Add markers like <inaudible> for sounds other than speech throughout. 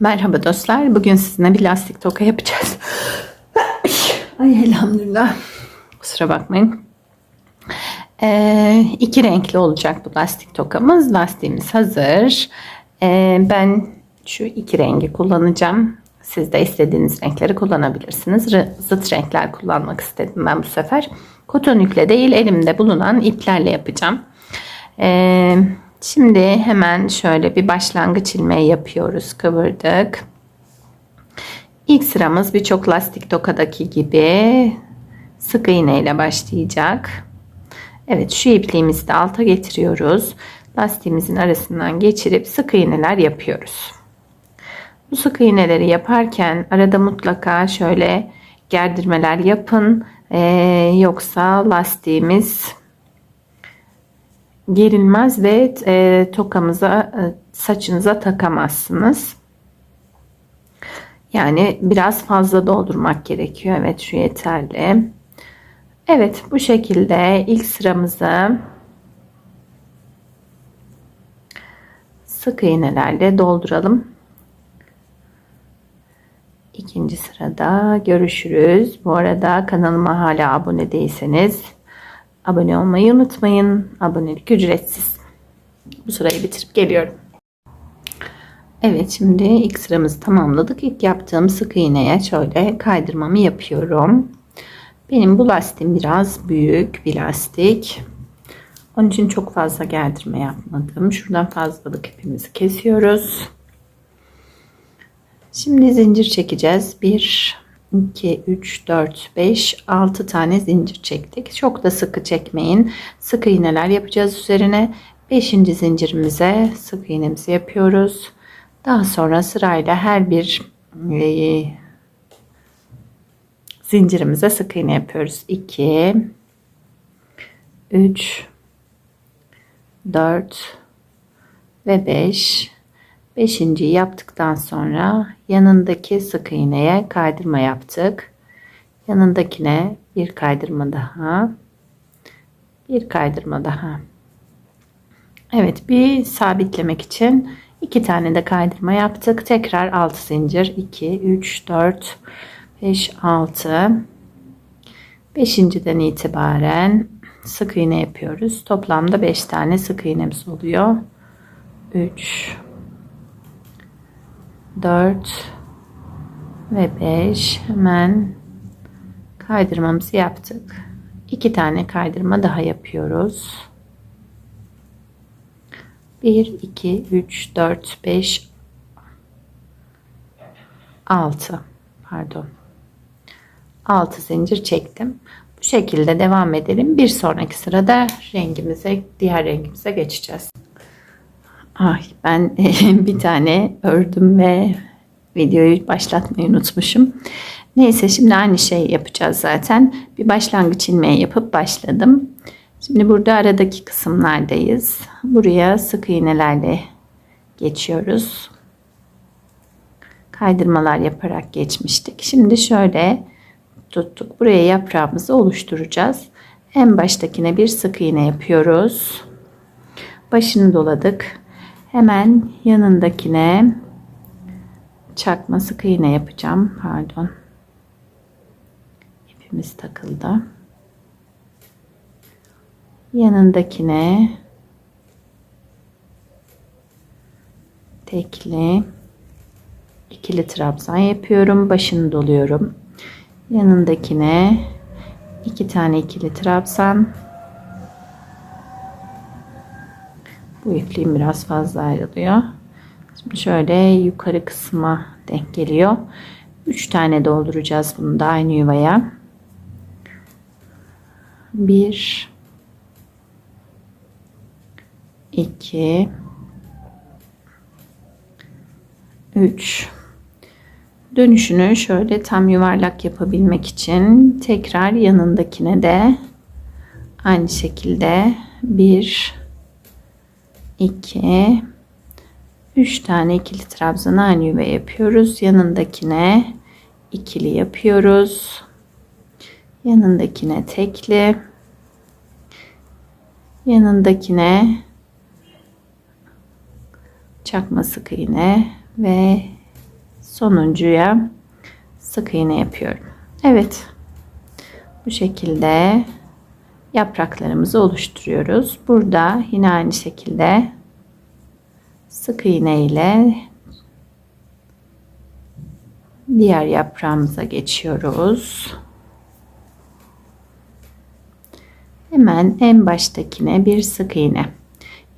Merhaba dostlar. Bugün sizinle bir lastik toka yapacağız. <laughs> Ay elhamdülillah. Kusura bakmayın. Ee, iki renkli olacak bu lastik tokamız. Lastiğimiz hazır. Ee, ben şu iki rengi kullanacağım. Siz de istediğiniz renkleri kullanabilirsiniz. R- zıt renkler kullanmak istedim ben bu sefer. Koton iple değil elimde bulunan iplerle yapacağım. Ee, şimdi hemen şöyle bir başlangıç ilmeği yapıyoruz. Kıvırdık. İlk sıramız birçok lastik tokadaki gibi sık iğne ile başlayacak. Evet şu ipliğimizi de alta getiriyoruz. Lastiğimizin arasından geçirip sık iğneler yapıyoruz. Bu sık iğneleri yaparken arada mutlaka şöyle gerdirmeler yapın. Ee, yoksa lastiğimiz gerilmez ve e, tokamıza e, saçınıza takamazsınız. Yani biraz fazla doldurmak gerekiyor. Evet şu yeterli. Evet bu şekilde ilk sıramızı sık iğnelerle dolduralım. İkinci sırada görüşürüz. Bu arada kanalıma hala abone değilseniz abone olmayı unutmayın. Abonelik ücretsiz. Bu sırayı bitirip geliyorum. Evet şimdi ilk sıramızı tamamladık. İlk yaptığım sık iğneye şöyle kaydırmamı yapıyorum. Benim bu lastiğim biraz büyük bir lastik. Onun için çok fazla gerdirme yapmadım. Şuradan fazlalık ipimizi kesiyoruz. Şimdi zincir çekeceğiz. 1, 2, 3, 4, 5, 6 tane zincir çektik. Çok da sıkı çekmeyin. Sık iğneler yapacağız üzerine. 5. zincirimize sık iğnemizi yapıyoruz. Daha sonra sırayla her bir e, zincirimize sık iğne yapıyoruz. 2 3 4 ve 5 Beşinciyi yaptıktan sonra yanındaki sık iğneye kaydırma yaptık. Yanındakine bir kaydırma daha. Bir kaydırma daha. Evet bir sabitlemek için iki tane de kaydırma yaptık. Tekrar 6 zincir 2 3 4 5 6 Beşinciden itibaren sık iğne yapıyoruz. Toplamda 5 tane sık iğnemiz oluyor. 3 4 ve 5 hemen kaydırmamızı yaptık. 2 tane kaydırma daha yapıyoruz. 1 2 3 4 5 6 pardon 6 zincir çektim. Bu şekilde devam edelim. Bir sonraki sırada rengimize diğer rengimize geçeceğiz. Ay ben <laughs> bir tane ördüm ve videoyu başlatmayı unutmuşum. Neyse şimdi aynı şey yapacağız zaten. Bir başlangıç ilmeği yapıp başladım. Şimdi burada aradaki kısımlardayız. Buraya sık iğnelerle geçiyoruz. Kaydırmalar yaparak geçmiştik. Şimdi şöyle tuttuk. Buraya yaprağımızı oluşturacağız. En baştakine bir sık iğne yapıyoruz. Başını doladık. Hemen yanındakine çakma sık iğne yapacağım. Pardon. İpimiz takıldı. Yanındakine tekli ikili trabzan yapıyorum. Başını doluyorum. Yanındakine iki tane ikili trabzan Bu ipliğim biraz fazla ayrılıyor. Şimdi şöyle yukarı kısma denk geliyor. 3 tane dolduracağız bunu da aynı yuvaya. 1 2 3 Dönüşünü şöyle tam yuvarlak yapabilmek için tekrar yanındakine de aynı şekilde 1 2 3 tane ikili trabzan aynı yuva yapıyoruz. Yanındakine ikili yapıyoruz. Yanındakine tekli. Yanındakine çakma sık iğne ve sonuncuya sık iğne yapıyorum. Evet. Bu şekilde yapraklarımızı oluşturuyoruz. Burada yine aynı şekilde sık iğne ile diğer yaprağımıza geçiyoruz. Hemen en baştakine bir sık iğne.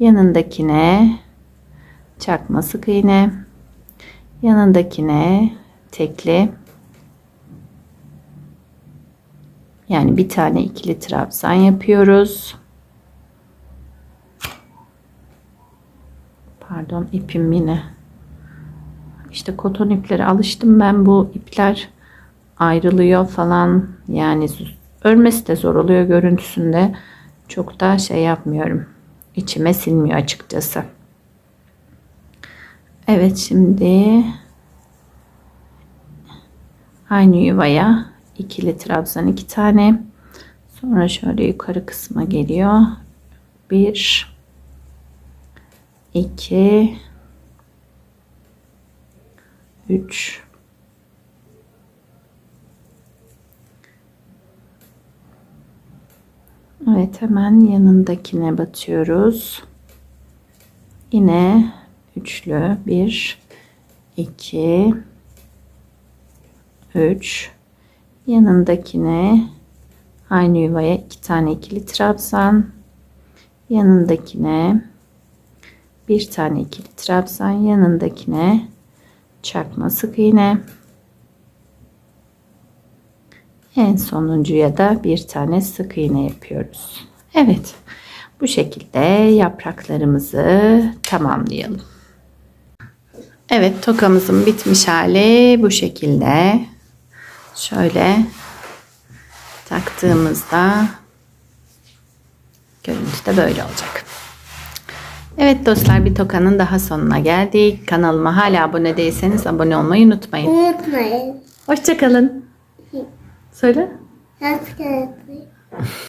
Yanındakine çakma sık iğne. Yanındakine tekli. Yani bir tane ikili trabzan yapıyoruz. Pardon ipim yine. İşte koton iplere alıştım ben. Bu ipler ayrılıyor falan. Yani örmesi de zor oluyor görüntüsünde. Çok da şey yapmıyorum. İçime sinmiyor açıkçası. Evet şimdi aynı yuvaya ikili trabzan iki tane. Sonra şöyle yukarı kısma geliyor. Bir iki 3 Evet hemen yanındakine batıyoruz. Yine üçlü. 1 2 3 yanındakine aynı yuvaya iki tane ikili trabzan yanındakine bir tane ikili trabzan yanındakine çakma sık iğne en sonuncuya da bir tane sık iğne yapıyoruz. Evet bu şekilde yapraklarımızı tamamlayalım. Evet tokamızın bitmiş hali bu şekilde. Şöyle taktığımızda görüntü de böyle olacak. Evet dostlar bir tokanın daha sonuna geldik. Kanalıma hala abone değilseniz abone olmayı unutmayın. Unutmayın. Hoşçakalın. Söyle. Subscribe.